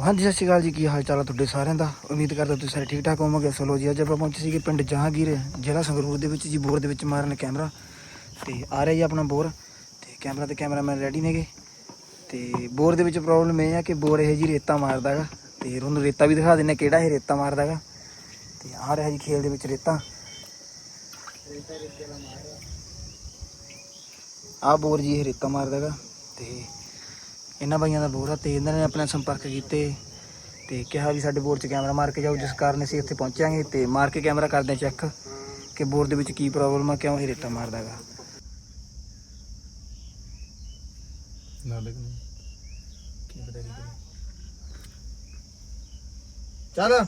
ਸੋ ਹਾਂਜੀ, ਸਤਿ ਸ਼੍ਰੀ ਅਕਾਲ ਜੀ। ਕੀ ਹਾਲ ਚਾਲ ਹੈ ਤੁਹਾਡੇ ਸਾਰਿਆਂ ਦਾ? ਉਮੀਦ ਕਰਦਾ ਤੁਸੀਂ ਸਾਰੇ ਠੀਕ ਠਾਕ ਹੋਵੋਗੇ। ਸੋ ਲੋ ਜੀ, ਅੱਜ ਆਪਾਂ ਪਹੁੰਚੇ ਸੀਗੇ ਪਿੰਡ ਜਹਾਂਗੀਰ, ਜ਼ਿਲ੍ਹਾ ਸੰਗਰੂਰ ਦੇ ਵਿੱਚ ਜੀ, ਬੋਰ ਦੇ ਵਿੱਚ ਮਾਰਨ ਕੈਮਰਾ। ਤੇ ਆ ਰਿਹਾ ਜੀ ਆਪਣਾ ਬੋਰ। ਤੇ ਕੈਮਰਾ ਤੇ ਕੈਮਰਾਮੈਨ ਰੈਡੀ ਨੇਗੇ। ਤੇ ਬੋਰ ਦੇ ਵਿੱਚ ਪ੍ਰੋਬਲਮ ਇਹ ਆ ਕਿ ਬੋਰ ਇਹ ਜੀ ਰੇਤਾ ਮਾਰਦਾ ਗਾ। ਤੇ ਤੁਹਾਨੂੰ ਰੇਤਾ ਵੀ ਦਿਖਾ ਦਿੰਨੇ ਕਿਹੜਾ ਇਹ ਰੇਤਾ ਮਾਰਦਾ ਗਾ। ਤੇ ਆ ਰਿਹਾ ਜੀ ਖੇਲ ਦੇ ਵਿੱਚ ਰੇਤਾ ਰੇਤਾ। ਆ ਬੋਰ ਜੀ ਇਹ ਰੇਤਾ ਮਾਰਦਾ ਗਾ। ਤੇ ਇਹਨਾਂ ਬਾਈਆਂ ਦਾ ਬੋਰ ਆ ਤੇ ਇਹਨਾਂ ਨੇ ਆਪਣਾ ਸੰਪਰਕ ਕੀਤੇ ਤੇ ਕਿਹਾ ਵੀ ਸਾਡੇ ਬੋਰ 'ਚ ਕੈਮਰਾ ਮਾਰ ਕੇ ਜਾਓ, ਜਿਸ ਕਾਰਨ ਅਸੀਂ ਇੱਥੇ ਪਹੁੰਚਾਂਗੇ ਤੇ ਮਾਰ ਕੇ ਕੈਮਰਾ ਕਰਦੇ ਚੈੱਕ ਕਿ ਬੋਰ ਦੇ ਵਿੱਚ ਕੀ ਪ੍ਰੋਬਲਮ ਆ, ਕਿਉਂ ਇਹ ਰੇਤਾ ਮਾਰਦਾ ਗਾ। ਨਾਲੇ ਕੀ ਪਤਾ ਚੱਲ।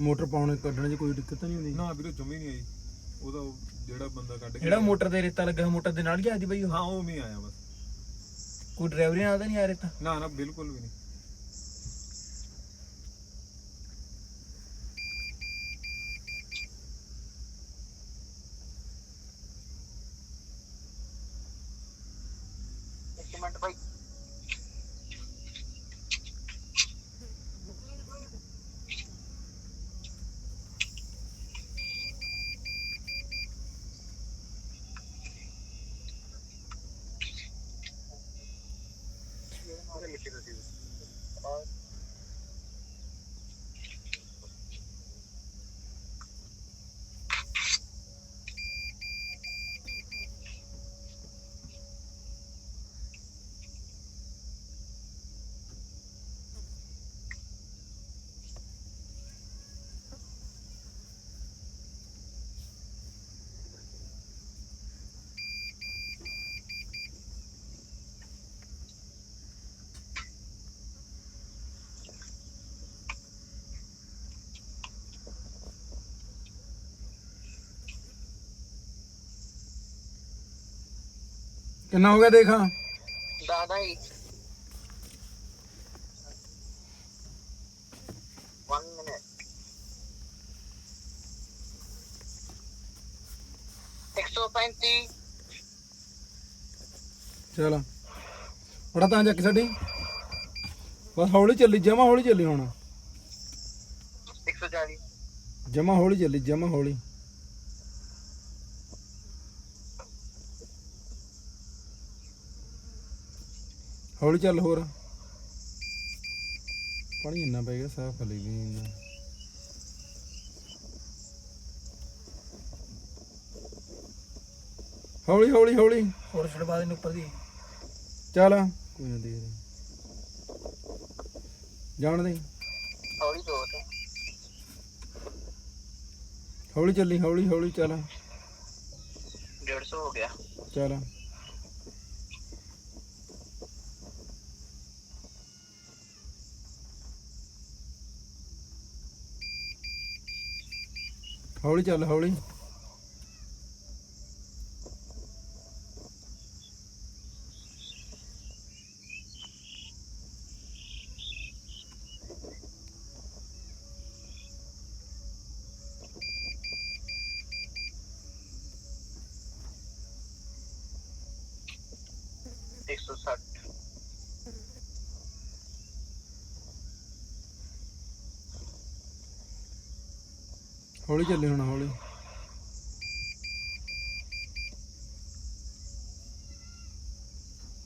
ਮੋਟਰ ਪਾਉਣੇ ਕੱਢਣ 'ਚ ਕੋਈ ਦਿੱਕਤ ਤਾਂ ਨਹੀਂ ਹੁੰਦੀ? ਨਾ ਵੀਰੇ ਜਮੀ ਨਹੀਂ ਆਈ। ਉਹਦਾ ਉਹ ਜਿਹੜਾ ਬੰਦਾ ਕੱਢ ਕੇ ਜਿਹੜਾ ਮੋਟਰ ਤੇ ਰੇਤਾ ਲੱਗਾ ਮੋਟਰ ਦੇ ਨਾਲ ਜਾਂਦੀ ਬਈ ਉਹ? ਹਾਂ ਉਹ ਵੀ ਆਇਆ ਬਸ। ਕੋਈ ਡਰਾਈਵਰੀ ਨਾਲ ਤਾਂ ਨਹੀਂ ਆ ਰੇਤਾ? ਨਾ ਨਾ ਬਿਲਕੁਲ ਵੀ ਨਹੀਂ। ਇੱਕ ਮਿੰਟ ਭਾਈ ਕਿੰਨਾ ਹੋ ਗਿਆ ਦੇਖਾਂ? ਦਾਦਾ ਹੀ। 1 ਮਿੰਟ 135 ਚਲ। ਬੜਾ ਤਾਂ ਚੱਕ ਛੱਡੀ। ਬਸ ਹੌਲੀ ਚੱਲੀ ਜਮਾ ਹੌਲੀ ਚੱਲੀ ਹੁਣ। 140 ਜਮਾ ਹੌਲੀ ਚੱਲੀ ਜਮਾ ਹੌਲੀ। ਹੌਲੀ ਚੱਲ ਹੋਰ। ਪਾਣੀ ਇੰਨਾ ਪੈ ਗਿਆ ਸਾਫ਼ ਹਲੇ ਵੀ ਨਹੀਂ ਇੰਨਾ। ਹੌਲੀ ਹੌਲੀ ਹੌਲੀ। ਹੋਰ ਛੜਵਾ ਦੇ ਉੱਪਰ ਦੀ। ਚੱਲ। ਕੋਈ ਨਾ ਦੇ ਜਾਣ ਦੇ। ਹੌਲੀ ਬਹੁਤ ਹੌਲੀ ਚੱਲੀ ਹੌਲੀ ਹੌਲੀ ਚੱਲ। 150 ਹੋ ਗਿਆ। ਚੱਲ। ਹੌਲੀ ਚੱਲ ਹੌਲੀ। ਹੌਲੀ ਚੱਲੀ ਹੁਣ ਹੌਲੀ।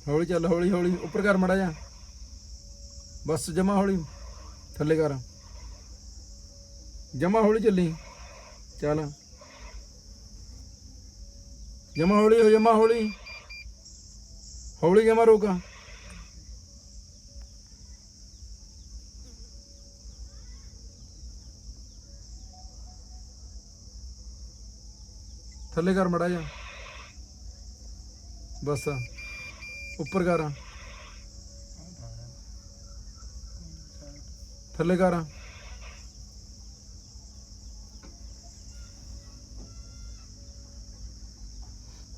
ਹੌਲੀ ਚੱਲ, ਹੌਲੀ ਹੌਲੀ। ਉੱਪਰ ਕਰ ਮੜਾ ਜਾ ਬਸ ਜਮਾ ਹੌਲੀ। ਥੱਲੇ ਕਰ। ਜਮਾ ਹੌਲੀ ਚੱਲੀ। ਚੱਲ। ਜਮਾ ਹੌਲੀ ਹੋ, ਜਮਾ ਹੌਲੀ। ਹੌਲੀ ਜਮਾ ਰੋਕਾ। ਥੱਲੇ ਕਰ ਮੜਾ ਜਾ। ਬਸ। ਉੱਪਰ ਕਰ। ਥੱਲੇ ਕਰ।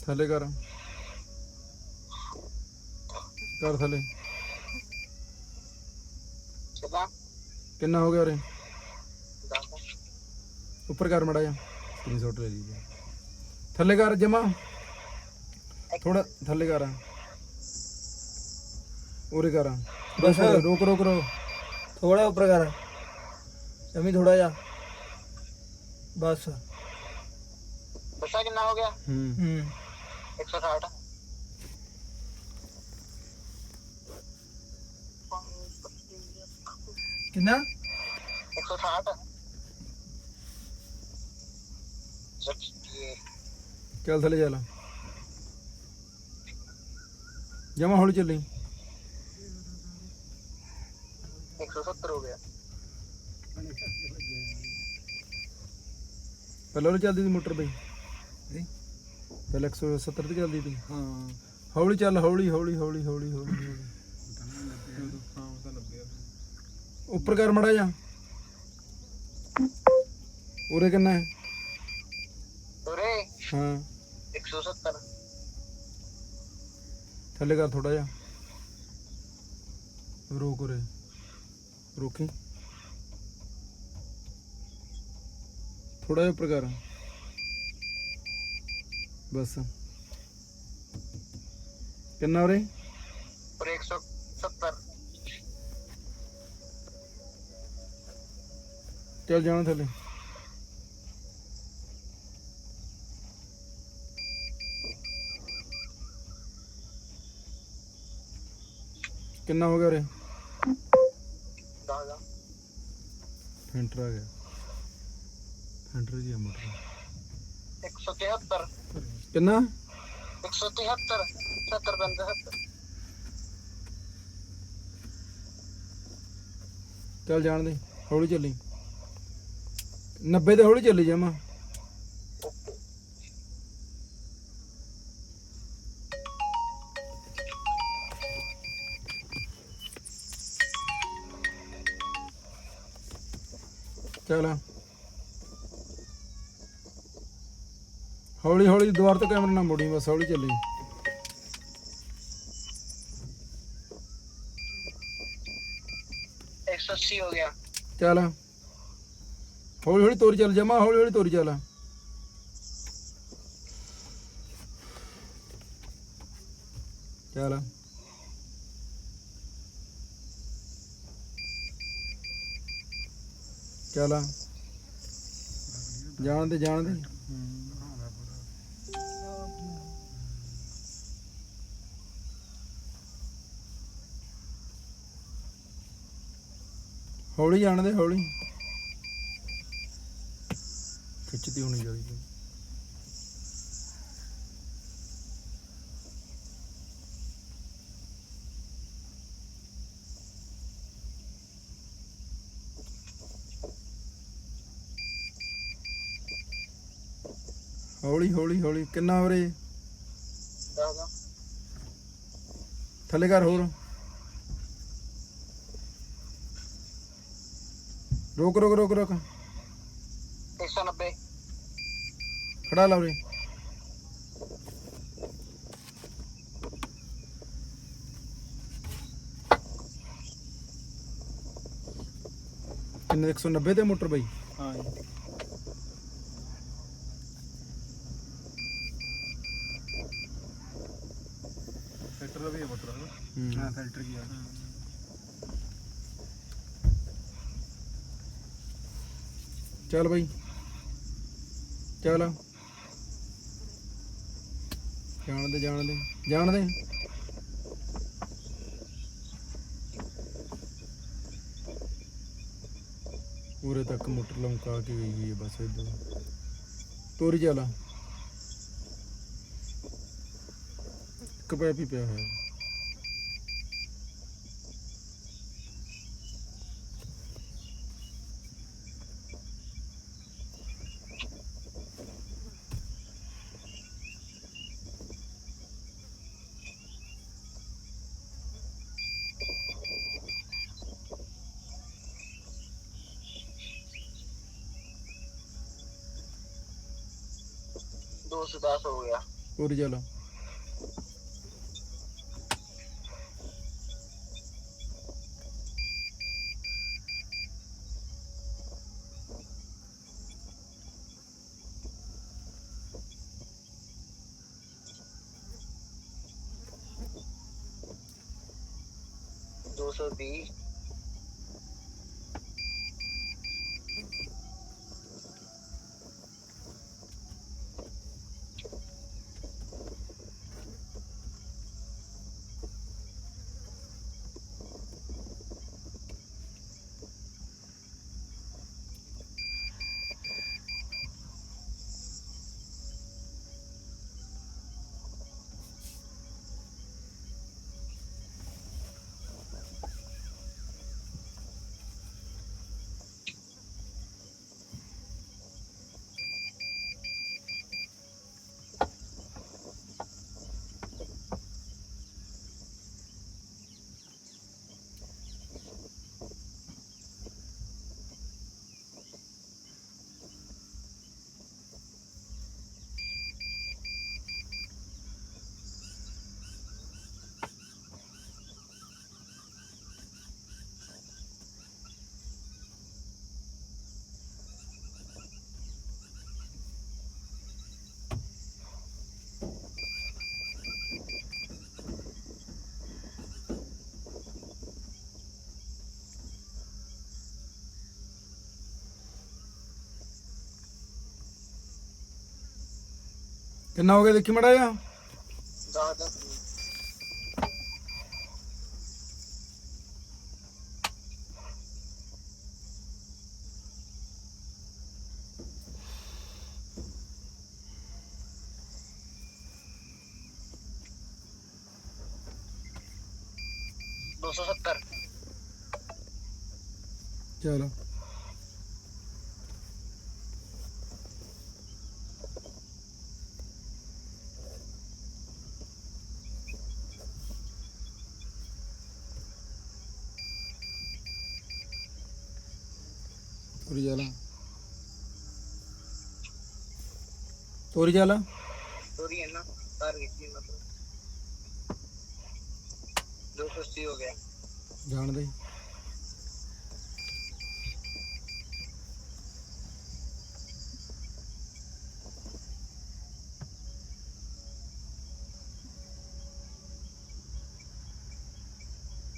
ਥੱਲੇ ਕਰ। ਕਰ ਥੱਲੇ। ਚਲਾ ਕਿੰਨਾ ਹੋ ਗਿਆ ਉਰੇ? ਦੱਸ। ਉੱਪਰ ਕਰ ਮੜਾ ਜਾ। ਸਕਰੀਨਸ਼ਾਟ ਲੈ ਲਈ ਥੱਲੇ ਕਰ ਜਮਾ ਥੋੜਾ ਥੱਲੇ ਕਰ ਉਰੇ ਕਰ ਬਸ। ਰੋਕ ਰੋਕ ਰੋਕ ਥੋੜਾ ਉੱਪਰ ਕਰ ਜਮੀ ਥੋੜਾ ਜਾ ਬਸ ਬੱਸਾ ਕਿੰਨਾ ਹੋ ਗਿਆ ਹੂੰ ਹੂੰ 160 ਕਿੰਨਾ 160 60 ਚੱਲ ਥੱਲੇ ਚੱਲ। ਜਮਾ ਹੌਲੀ ਚੱਲੀ। 170 ਹੋ ਗਿਆ। ਪਹਿਲਾਂ ਉਹ ਚੱਲਦੀ ਸੀ ਮੋਟਰ ਬਈ। ਨਹੀਂ। ਪਹਿਲਾਂ 170 ਤੇ ਚੱਲਦੀ ਸੀ। ਹਾਂ। ਹੌਲੀ ਚੱਲ ਹੌਲੀ ਹੌਲੀ ਹੌਲੀ ਹੌਲੀ ਹੌਲੀ। ਉੱਪਰ ਕਰ ਮੜਾ ਜਾ। ਉਰੇ ਕਿੰਨਾ ਹੈ? ਉਰੇ? ਹਾਂ 170 ਥੱਲੇ ਕਰ ਥੋੜਾ ਜਿਹਾ। ਰੋਕ ਉਰੇ। ਰੋਕੀ। ਥੋੜਾ ਜਿਹਾ ਉੱਪਰ ਕਰ। ਬਸ। ਕਿੰਨਾ ਉਰੇ? ਉਰੇ 170 ਚੱਲ ਜਾਣਾ ਥੱਲੇ। ਕਿੰਨਾ ਹੋ ਗਿਆ ਉਰੇ? ਦਾਦਾ ਫੈਂਟਰ ਆ ਗਿਆ। ਫੈਂਟਰ ਜੀ ਆ ਮੋਟਰ। 173 ਕਿੰਨਾ? 173 70 ਬੰਦੇ 70 ਚੱਲ ਜਾਣ ਦੇ ਹੌਲੀ ਚੱਲੀ। 90 ਤੇ ਹੌਲੀ ਚੱਲੀ ਜਾਵਾਂ। ਚਲ ਹੌਲੀ ਹੌਲੀ ਦੁਆਰ ਤੋਂ ਕੈਮਰਾ ਨਾ ਮੋੜੀ ਬਸ ਹੌਲੀ ਚੱਲੀ। ਚੱਲ। ਹੌਲੀ ਹੌਲੀ ਤੋਰੀ ਚੱਲ ਜਮਾ ਹੌਲੀ ਹੌਲੀ ਤੋਰੀ ਚੱਲ। ਚੱਲ। ਚੱਲ ਜਾਣ ਦੇ ਜਾਣ ਦੇ। ਹੌਲੀ ਜਾਣ ਦੇ ਹੌਲੀ। ਖਿੱਚਦੀ ਹੋਣੀ ਚਾਹੀਦੀ ਹੌਲੀ ਹੌਲੀ ਹੌਲੀ ਕਿੰਨਾ ਉਰੇ? ਥੱਲੇ ਕਰ ਹੋਰ। ਰੋਕ ਰੋਕ ਰੋਕ ਰੋਕ। 190 ਖੜਾ ਲਾ ਉਰੇ। ਕਿੰਨੇ? 190 ਤੇ ਮੋਟਰ ਬਾਈ। ਹਾਂ ਜੀ। ਹੈ ਫਿਲਟਰ ਕੀ ਆ ਚੱਲ ਬਾਈ। ਚੱਲ। ਜਾਣ ਦੇ ਜਾਣ ਦੇ ਜਾਣ ਦੇ ਪੂਰੇ ਤੱਕ ਮੋਟਰ ਲਮਕਾ ਕੇ ਗਈ ਹੈ ਬਸ ਇਧਰ। ਤੋਰੀ ਚੱਲ ਇੱਕ ਪੈਪ ਹੀ ਪਿਆ ਹੋਇਆ। ਸੌ ਦਸ ਹੋ ਗਿਆ। ਪੂਰੀ ਚਲੋ। ਕਿੰਨਾ ਹੋ ਗਿਆ ਦੇਖੀ ਮੜਾ ਜਾ 10 10 270 ਚਲੋ। ਤੋਰੀ ਚੱਲ ਤੋਰੀ ਚੱਲ सॉरी है ना तार कितनी मतलब दो सौ अस्सी हो गया ਜਾਣ ਦੇ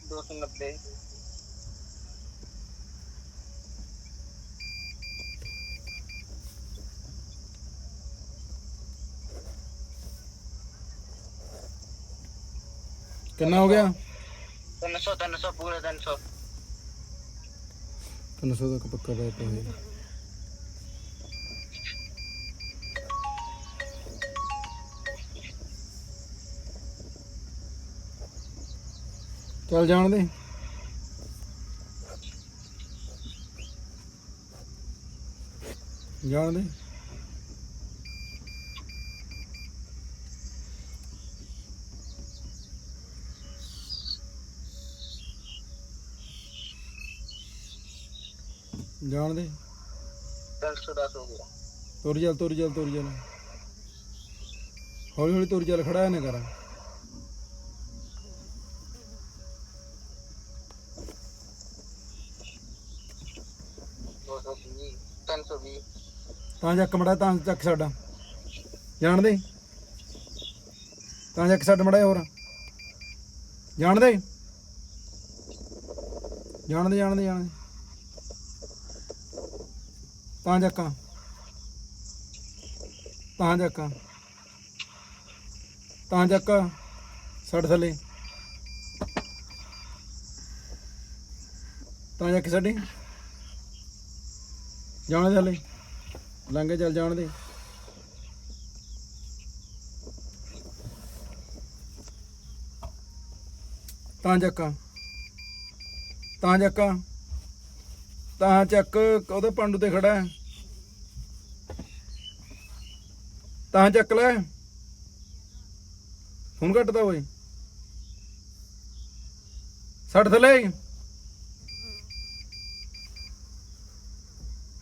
दो सौ नब्बे ਕਿੰਨਾ ਹੋ ਗਿਆ? 300 300 ਪੂਰੇ 300 300 ਤੱਕ ਪੱਕਾ ਬਾਈ ਪਹੁੰਚ ਗਿਆ। ਚੱਲ ਜਾਣ ਦੇ। ਜਾਣ ਦੇ। ਜਾਣ ਦੇ ਤੁਰ ਚੱਲ ਤੁਰ ਚੱਲ ਤੁਰ ਚੱਲ। ਹੌਲੀ ਹੌਲੀ ਤੁਰ ਚੱਲ ਖੜਾ ਨਾ ਕਰ। ਤਾਂ ਜੱਕ ਮੜਾ ਤਾਂ ਚੱਕ ਸਾਡਾ। ਜਾਣਦੇ? ਤਾਂ ਜੱਕ ਸਾਡਾ ਮੜਾ ਹੋਰ। ਜਾਣਦੇ? ਜਾਣਦੇ ਜਾਣਦੇ ਜਾਣਦੇ। ਜਾਣ ਦੇ ਜਾਣ ਦੇ ਤਾਂ ਚੱਕਾਂ ਤਾਂ ਚੱਕਾਂ ਤਾਂ ਛੱਡ ਥੱਲੇ। ਤਾਂ ਚੱਕ ਛੱਡੀ ਜਾਣ ਦੇ ਥੱਲੇ। ਲੰਘੇ ਚੱਲ ਜਾਣ ਦੇ। ਤਾਂ ਚੱਕਾਂ ਤਾਂ ਚੱਕਾਂ ਤਾਂ ਚੱਕ, ਉਹਦੇ ਪਾਂਡੂ ਤੇ ਖੜਾ ਹੈ। ਤਾਂ ਚੱਕ ਲੈ। ਹੁਣ ਘਟਦਾ ਓਏ। ਛੱਡ ਥੱਲੇ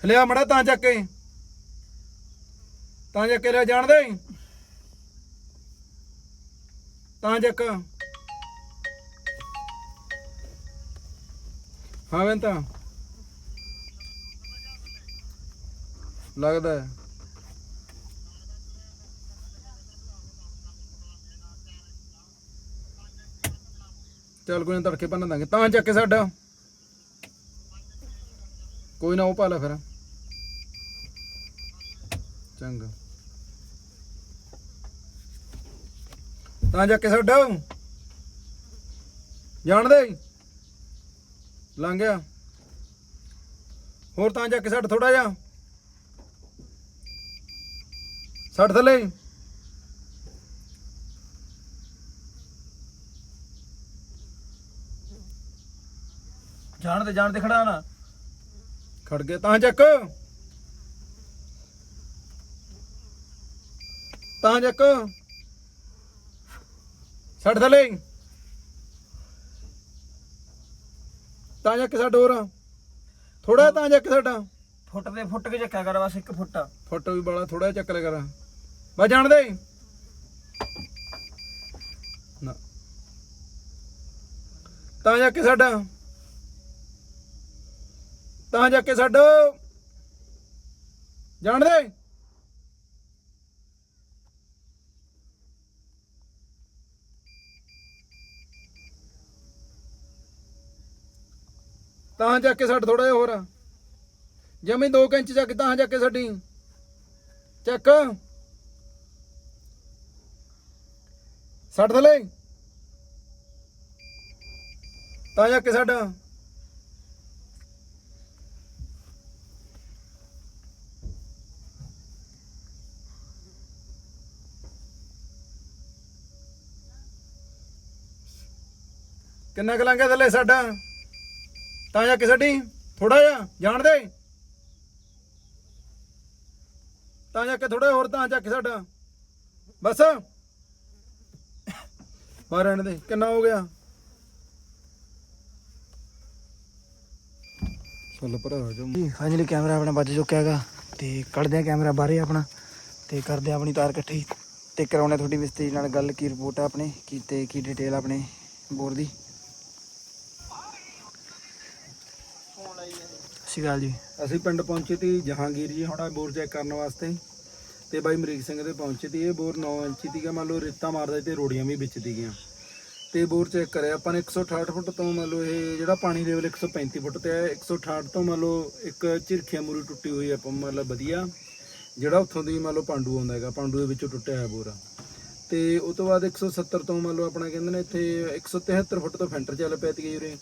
ਲਿਆ ਮੜਾ ਤਾਂ ਚੱਕ ਕੇ। ਤਾਂ ਚੱਕ ਕੇ ਲਿਆ ਜਾਣ ਦੇ। ਤਾਂ ਚੱਕ। ਹਾਂ ਵੇਂ ਤਾਂ ਲੱਗਦਾ ਹੈ। ਚੱਲ ਕੋਈ ਨਾ ਤੜਕੇ ਭੰਨ ਦਾਂਗੇ। ਤਾਂ ਚੱਕ ਕੇ ਸਾਡਾ। ਕੋਈ ਨਾ ਉਹ ਪਾ ਲੈ ਫਿਰ। ਚੰਗਾ। ਤਾਂ ਜਾ ਕੇ ਸਾਡਾ। ਜਾਣਦੇ? ਲੰਘ ਗਿਆ। ਹੋਰ ਤਾਂ ਜਾ ਕੇ ਸਾਡਾ ਥੋੜਾ ਜਿਹਾ। ਛੱਡ ਥੱਲੇ। ਜਾਣ ਤੇ ਜਾਣ ਤੇ ਖੜਾ ਨਾ। ਖੜ ਗਿਆ ਤਾਂ ਚੱਕ। ਤਾਂ ਚੱਕ। ਛੱਡ ਥੱਲੇ। ਤਾਂ ਚੱਕ ਸਾਡਾ ਹੋਰ। ਥੋੜਾ ਤਾਂ ਚੱਕ ਸਾਡਾ। ਫੁੱਟ ਦੇ ਫੁੱਟ ਕੇ ਚੱਕਿਆ ਕਰ ਬਸ ਇੱਕ ਫੁੱਟ। ਫੋਟੋ ਵੀ ਬਾਲਾ ਥੋੜਾ ਚੱਕ ਲਿਆ ਕਰ। ਬਸ ਜਾਣ ਦੇ ਨਾ। ਤਾਂ ਜਾ ਕੇ ਸਾਡਾ। ਤਾਂ ਜਾ ਕੇ ਸਾਡਾ। ਜਾਣ ਦੇ ਤਾਂ ਜਾ ਕੇ ਛੱਡ ਥੋੜਾ ਜਿਹਾ ਹੋਰ। ਜਮੀ 2 ਇੰਚ ਜਾ ਕੇ ਤਾਂ ਜਾ ਕੇ ਸਾਡੀ। ਚੱਕ। ਛੱਡ ਥਲੇ ਤਾਂ ਜਾ ਕੇ ਛੱਡ ਕਿੰਨਾ ਕੁ ਲੰਘਿਆ ਥੱਲੇ ਸਾਡਾ ਤਾਂ ਜਾ ਕੇ ਸਾਡੀ ਥੋੜਾ ਜਿਹਾ, ਜਾਣ ਦੇ। ਤਾਂ ਜਾ ਕੇ ਥੋੜਾ ਹੋਰ ਤਾਂ ਜਾ ਕੇ ਸਾਡਾ ਬਸ। ਬਾਹਰ ਰਹਿਣ ਦੇ ਕਿੰਨਾ ਹੋ ਗਿਆ? ਚੱਲ ਭਰਾ ਜਾ। ਜੀ ਫਾਈਨਲੀ ਕੈਮਰਾ ਆਪਣਾ ਵੱਜ ਚੁੱਕਿਆ ਹੈਗਾ ਤੇ ਕੱਢਦੇ ਆ ਕੈਮਰਾ ਬਾਹਰੇ ਆਪਣਾ ਤੇ ਕਰਦੇ ਆ ਆਪਣੀ ਤਾਰ ਇਕੱਠੀ ਤੇ ਕਰਾਉਣੇ ਤੁਹਾਡੀ ਮਿਸਤਰੀ ਨਾਲ ਗੱਲ ਕੀ ਰਿਪੋਰਟ ਆ ਆਪਣੇ ਕੀ ਤੇ ਕੀ ਡਿਟੇਲ ਆਪਣੇ ਬੋਰ ਦੀ। ਸਤਿ ਸ਼੍ਰੀ ਅਕਾਲ ਜੀ। ਅਸੀਂ ਪਿੰਡ ਪਹੁੰਚੇ ਤੀ ਜਹਾਂਗੀਰ ਜੀ ਹੁਣਾ ਬੋਰ ਚੈੱਕ ਕਰਨ ਵਾਸਤੇ। ਤੇ ਬਾਈ ਮਰੀਕ ਸਿੰਘ ਦੇ ਪਹੁੰਚੇ ਤੀ ਇਹ ਬੋਰ 9 ਇੰਚੀ ਤੀਗਾ ਮੰਨ ਲਓ ਰੇਤਾ ਮਾਰਦਾ ਸੀ ਤੇ ਰੋੜੀਆਂ ਵੀ ਵਿੱਚ ਤੀਗੀਆਂ ਤੇ ਬੋਰ ਚੈੱਕ ਕਰਿਆ, ਆਪਾਂ ਨੇ 168 ਫੁੱਟ ਤੋਂ ਮੰਨ ਲਓ ਇਹ ਜਿਹੜਾ ਪਾਣੀ ਲੈਵਲ 135 ਫੁੱਟ ਤੇ ਹੈ 168 ਤੋਂ ਮੰਨ ਲਓ ਇੱਕ ਝਿਰਖਿਆ ਮੂਰੀ ਟੁੱਟੀ ਹੋਈ ਆਪਾਂ ਮਤਲਬ ਵਧੀਆ। ਜਿਹੜਾ ਉੱਥੋਂ ਦੀ ਮੰਨ ਲਓ ਪਾਂਡੂ ਆਉਂਦਾ ਹੈਗਾ, ਪਾਂਡੂ ਦੇ ਵਿੱਚੋਂ ਟੁੱਟਿਆ ਹੋਇਆ ਬੋਰ। ਤੇ ਉਸ ਤੋਂ ਬਾਅਦ 170 ਤੋਂ ਮੰਨ ਲਓ ਆਪਣਾ ਕਹਿੰਦੇ ਨੇ ਇੱਥੇ 173 ਫੁੱਟ ਤੋਂ ਫੈਂਟਰ ਚੱਲ ਪਿਆ ਤੀ ਉਰੇ।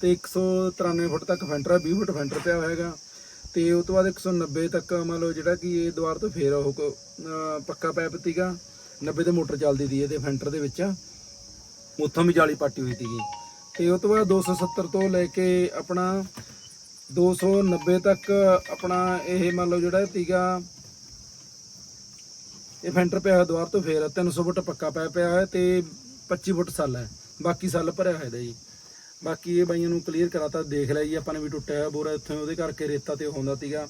ਤੇ 193 ਫੁੱਟ ਤੱਕ ਫੈਂਟਰ ਆ 20 ਫੁੱਟ ਫੈਂਟਰ ਪਿਆ ਹੋਇਆ ਹੈਗਾ। ਤੇ ਉਸ ਤੋਂ ਬਾਅਦ 190 ਤੱਕ ਮੰਨ ਲਓ ਜਿਹੜਾ ਕਿ ਇਹ ਦੁਆਰ ਤੋਂ ਫੇਰ ਉਹ ਪੱਕਾ ਪੈਪ ਤੀਗਾ 90 ਤੇ ਮੋਟਰ ਚੱਲਦੀ ਤੀ ਇਹਦੇ ਫੈਂਟਰ ਦੇ ਵਿੱਚ। ਉੱਥੋਂ ਵੀ ਜਾਲੀ ਪਾਟੀ ਹੋਈ ਸੀਗੀ। ਤੇ ਉਸ ਤੋਂ ਬਾਅਦ 270 ਤੋਂ ਲੈ ਕੇ ਆਪਣਾ 290 ਤੱਕ ਆਪਣਾ ਇਹ ਮੰਨ ਲਓ ਜਿਹੜਾ ਤੀਗਾ ਇਹ ਫੈਂਟਰ ਪਿਆ ਹੋਇਆ ਦੁਆਰ ਤੋਂ ਫੇਰ। 300 ਫੁੱਟ ਪੱਕਾ ਪਿਆ ਪਿਆ ਹੈ ਤੇ 25 ਫੁੱਟ ਸੱਲ ਹੈ। ਬਾਕੀ ਸੱਲ ਭਰਿਆ ਹੋਇਆ ਇਹਦਾ ਜੀ। ਬਾਕੀ ਇਹ ਬਾਈਆਂ ਨੂੰ ਕਲੀਅਰ ਕਰਾਤਾ, ਦੇਖ ਲਿਆ ਜੀ, ਆਪਾਂ ਨੇ ਵੀ ਟੁੱਟਿਆ ਹੋਇਆ ਬੋਰਾ ਇੱਥੇ ਉਹਦੇ ਕਰਕੇ ਰੇਤਾ ਤੇ ਹੁੰਦਾ ਸੀਗਾ।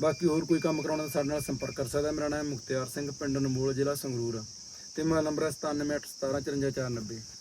ਬਾਕੀ ਹੋਰ ਕੋਈ ਕੰਮ ਕਰਾਉਣਾ ਸਾਡੇ ਨਾਲ ਸੰਪਰਕ ਕਰ ਸਕਦਾ ਮੇਰਾ ਨਾਮ ਮੁਖਤਿਆਰ ਸਿੰਘ, ਪਿੰਡ ਨਮੋਲ, ਜ਼ਿਲ੍ਹਾ ਸੰਗਰੂਰ। ਤੇ ਮੇਰਾ ਨੰਬਰ ਹੈ 9781715494